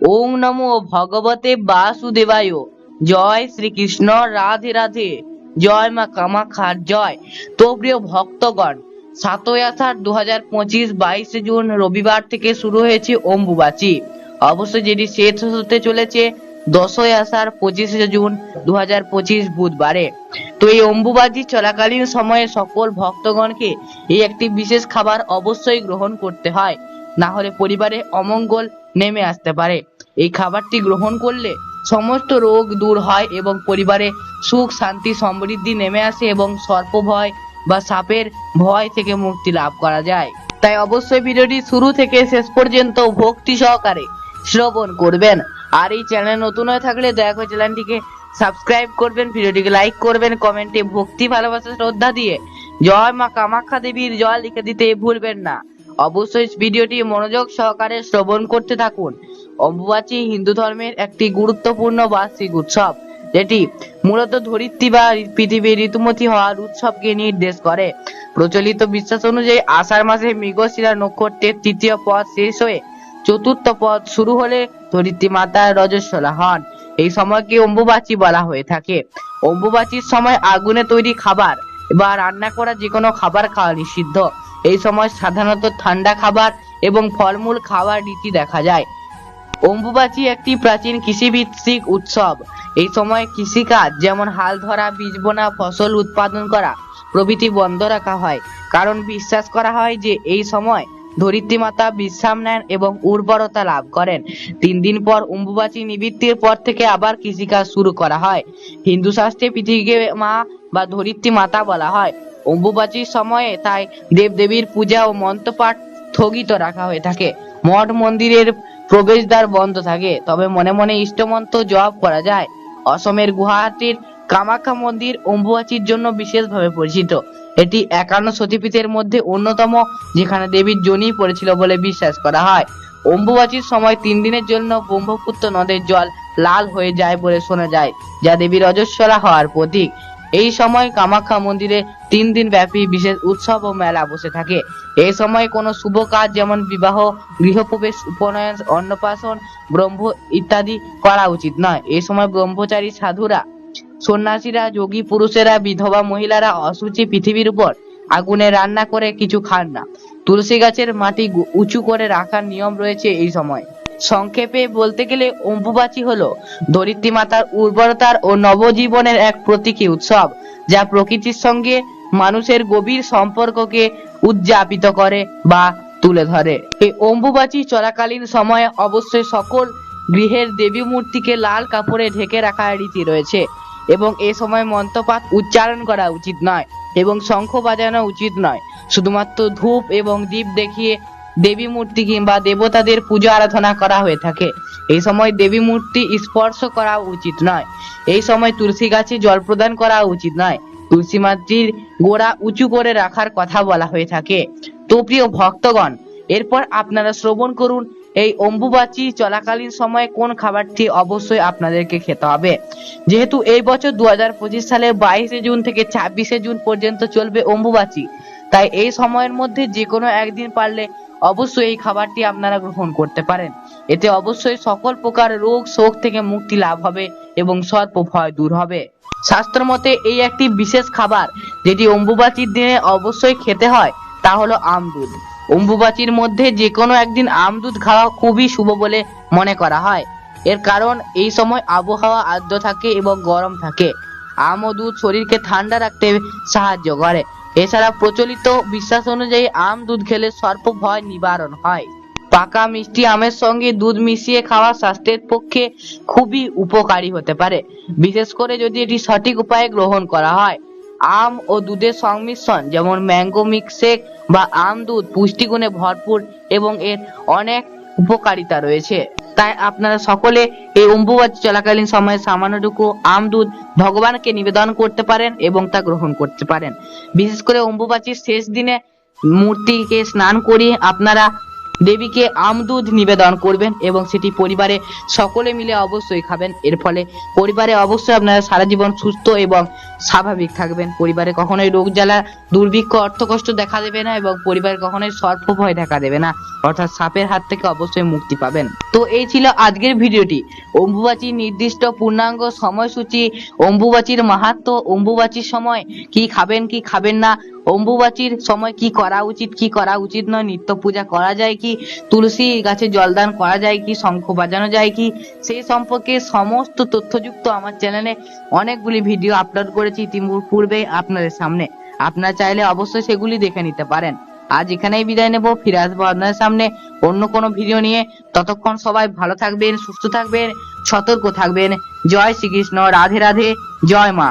ওং নমো ভগবতে বাসুদেবায়। জয় শ্রীকৃষ্ণ, রাধে রাধে। জয় মা কামাখ্যার জয়। তো প্রিয় ভক্তগণ, সাতই আষাঢ় দু হাজার পঁচিশ বাইশে জুন রবিবার থেকে শুরু হয়েছে অম্বুবাচী। অবশ্যই যেটি শেষ হতে চলেছে দশই আষাঢ় পঁচিশে জুন দু হাজার পঁচিশ বুধবারে। তো এই অম্বুবাচী চলাকালীন সময়ে সকল ভক্তগণকে এই একটি বিশেষ খাবার অবশ্যই গ্রহণ করতে হয়। না হলে পরিবারে অমঙ্গল নেমে আসতে পারে। এই খাবারটি গ্রহণ করলে সমস্ত রোগ দূর হয় এবং পরিবারে সুখ, শান্তি, সমৃদ্ধি নেমে আসে এবং সর্প ভয় বা সাপের ভয় থেকে মুক্তি লাভ করা যায়। তাই অবশ্যই ভিডিওটি শুরু থেকে শেষ পর্যন্ত ভক্তি সহকারে শ্রবণ করবেন। আর এই চ্যানেল নতুন হয়ে থাকলে দয়া করে চ্যানেলটিকে সাবস্ক্রাইব করবেন, ভিডিওটিকে লাইক করবেন, কমেন্টে ভক্তি, ভালোবাসা, শ্রদ্ধা দিয়ে জয় মা কামাখ্যা দেবীর জয় লিখে দিতে ভুলবেন না। অবশ্যই ভিডিওটি মনোযোগ সহকারে শ্রবণ করতে থাকুন। অম্বুবাচী হিন্দু ধর্মের একটি গুরুত্বপূর্ণ বার্ষিক উৎসব, যেটি মূলত ধরিত্রী বা পৃথিবীর ঋতুমতি হওয়ার উৎসবকে নির্দেশ করে। প্রচলিত বিশ্বাস অনুযায়ী আষাঢ় মাসে মৃগশিরা নক্ষত্রের তৃতীয় পদ শেষ হয়ে চতুর্থ পদ শুরু হলে ধরিত্রী মাতা রজস্বলা হন। এই সময়কে অম্বুবাচী বলা হয়ে থাকে। অম্বুবাচীর সময় আগুনে তৈরি খাবার বা রান্না করা যে কোনো খাবার খাওয়া নিষিদ্ধ। এই সময় সাধারণত ঠান্ডা খাবার এবং ফলমূল খাওয়ার রীতি দেখা যায়। অম্বুবাচী একটি প্রাচীন কৃষিভিত্তিক উৎসব। এই সময় কৃষিকাজ যেমন হাল ধরা, বীজ বোনা, ফসল উৎপাদন করা প্রভৃতি বন্ধ রাখা হয়। কারণ বিশ্বাস করা হয় যে এই সময় ধরিত্রী মাতা বিশ্রাম নেন এবং উর্বরতা লাভ করেন। তিন দিন পর অম্বুবাচী নিবৃত্তির পর থেকে আবার কৃষিকাজ শুরু করা হয়। হিন্দু শাস্ত্রে পৃথিবীকে মা বা ধরিত্রী মাতা বলা হয়। অম্বুবাচীর সময়ে তাই দেবদেবীর পূজা ও মন্ত্রপাঠ স্থগিত রাখা হয়ে থাকে। মঠ মন্দিরের প্রবেশদ্বার বন্ধ থাকে। তবে মনে মনে ইষ্টমন্ত্র জপ করা যায়। অসমের গুয়াহাটির কামাখ্যা মন্দির অম্বুবাচীর জন্য বিশেষভাবে পরিচিত। এটি একান্ন সতীপীঠের মধ্যে অন্যতম, যেখানে দেবীর জনি পড়েছিল বলে বিশ্বাস করা হয়। অম্বুবাচীর সময় তিন দিনের জন্য ব্রহ্মপুত্র নদের জল লাল হয়ে যায় বলে শোনা যায়, যা দেবীর অজস্বলা হওয়ার প্রতীক। এই সময় কামাখ্যা মন্দিরে তিন দিন ব্যাপী বিশেষ উৎসব ও মেলা বসে থাকে। এই সময় কোনো শুভ কাজ যেমন বিবাহ, গৃহপ্রবেশ, উপনয়ন, অন্নপ্রাশন, ব্রহ্ম ইত্যাদি করা উচিত নয়। এই সময় ব্রহ্মচারী, সাধুরা, সন্ন্যাসীরা, যোগী পুরুষেরা, বিধবা মহিলারা অসুচি পৃথিবীর উপর আগুনে রান্না করে কিছু খান না। তুলসী গাছের মাটি উঁচু করে রাখার নিয়ম রয়েছে এই সময়। সংক্ষেপে বলতে গেলে অম্বুবাচী হল ধরিত্রী মাতার উর্বরতার ও নবজীবনের এক প্রতীকী উৎসব, যা প্রকৃতির সঙ্গে মানুষের গভীর সম্পর্ককে উদযাপিত করে বা তুলে ধরে। এই অম্বুবাচী চলাকালীন সময়ে অবশ্যই সকল গৃহের দেবী মূর্তিকে লাল কাপড়ে ঢেকে রাখার রীতি রয়েছে এবং এ সময় মন্ত্রপাঠ উচ্চারণ করা উচিত নয় এবং শঙ্খ বাজানো উচিত নয়। শুধুমাত্র ধূপ এবং দীপ দেখিয়ে দেবী মূর্তি কিংবা দেবতাদের পূজা আরাধনা করা হয়ে থাকে। এই সময় দেবী মূর্তি স্পর্শ করা উচিত নয়। এই সময় তুলসী গাছে জল প্রদান করা উচিত নয়। তুলসী মাতৃর গোড়া উঁচু করে রাখার কথা বলা হয়ে থাকে। তো প্রিয় ভক্তগণ, এরপর আপনারা শ্রবণ করুন, এই অম্বুবাচী চলাকালীন সময়ে কোন খাবারটি অবশ্যই আপনাদেরকে খেতে হবে। যেহেতু এই বছর দু সালের বাইশে জুন থেকে ছাব্বিশে জুন পর্যন্ত চলবে অম্বুবাচী। তাই এই সময়ের মধ্যে যে কোনো একদিন পারলে অবশ্যই এই খাবারটি আপনারা গ্রহণ করতে পারেন। এতে অবশ্যই সকল প্রকার রোগ, শোক থেকে মুক্তি লাভ হবে এবং সর্প ভয় দূর হবে। শাস্ত্র মতে এই একটি বিশেষ খাবার যেটি অম্বুবাচীর দিনে অবশ্যই খেতে হয়, তা হলো আমদুধ অম্বুবাচীর মধ্যে যে কোনো একদিন আমদুধ খাওয়া খুবই শুভ বলে মনে করা হয়। এর কারণ, এই সময় আবহাওয়া আর্দ্র থাকে এবং গরম থাকে। আম ও দুধ শরীরকে ঠান্ডা রাখতে সাহায্য করে। এছাড়া প্রচলিত বিশ্বাস অনুযায়ী আম দুধ খেলে সর্প ভয় নিবারণ হয়। পাকা মিষ্টি আমের সঙ্গে দুধ মিশিয়ে খাওয়া স্বাস্থ্যের পক্ষে খুবই উপকারী হতে পারে। বিশেষ করে যদি এটি সঠিক উপায়ে গ্রহণ করা হয়। আম ও দুধের সংমিশ্রণ যেমন ম্যাঙ্গো মিক্সেক বা আম দুধ পুষ্টিগুণে ভরপুর এবং এর অনেক উপকারিতা রয়েছে। তাই আপনারা সকলে এই অম্বুবাচী চলাকালীন সময়ে সামান্যটুকু আম, দুধ ভগবানকে নিবেদন করতে পারেন এবং তা গ্রহণ করতে পারেন। বিশেষ করে অম্বুবাচীর শেষ দিনে মূর্তিকে স্নান করিয়ে আপনারা দেবীকে আমদুধ নিবেদন করবেন এবং সেটি পরিবারে সকলে মিলে অবশ্যই খাবেন। এর ফলে পরিবারে অবশ্যই আপনারা সারা জীবন সুস্থ এবং স্বাভাবিক থাকবেন। পরিবারে কখনোই রোগ জ্বালা, দুর্ভিক্ষ অর্থ কষ্ট দেখা দেবে না এবং পরিবারে কখনোই সর্প ভয় দেখা দেবে না। অর্থাৎ সাপের হাত থেকে অবশ্যই মুক্তি পাবেন। তো এই ছিল আজকের ভিডিওটি। অম্বুবাচীর নির্দিষ্ট পূর্ণাঙ্গ সময়সূচি, অম্বুবাচীর মাহাত্ম, অম্বুবাচীর সময় কি খাবেন কি খাবেন না, অম্বুবাচীর সময় কি করা উচিত, কি করা উচিত নয়, নিত্য পূজা করা যায় কি, তুলসী গাছে জলদান করা যায় কি, শঙ্খ বাজানো যায় কি সেই সম্পর্কে সমস্ত তথ্যযুক্ত আমার চ্যানেলে অনেকগুলি ভিডিও আপলোড করেছি ইতিপূর্বে আপনাদের সামনে। আপনারা চাইলে অবশ্যই সেগুলি দেখে নিতে পারেন। আজ এখানেই বিদায় নেব, ফিরে আসব আপনাদের সামনে অন্য কোনো ভিডিও নিয়ে। ততক্ষণ সবাই ভালো থাকবেন, সুস্থ থাকবেন, সতর্ক থাকবেন। জয় শ্রীকৃষ্ণ, রাধে রাধে, জয় মা।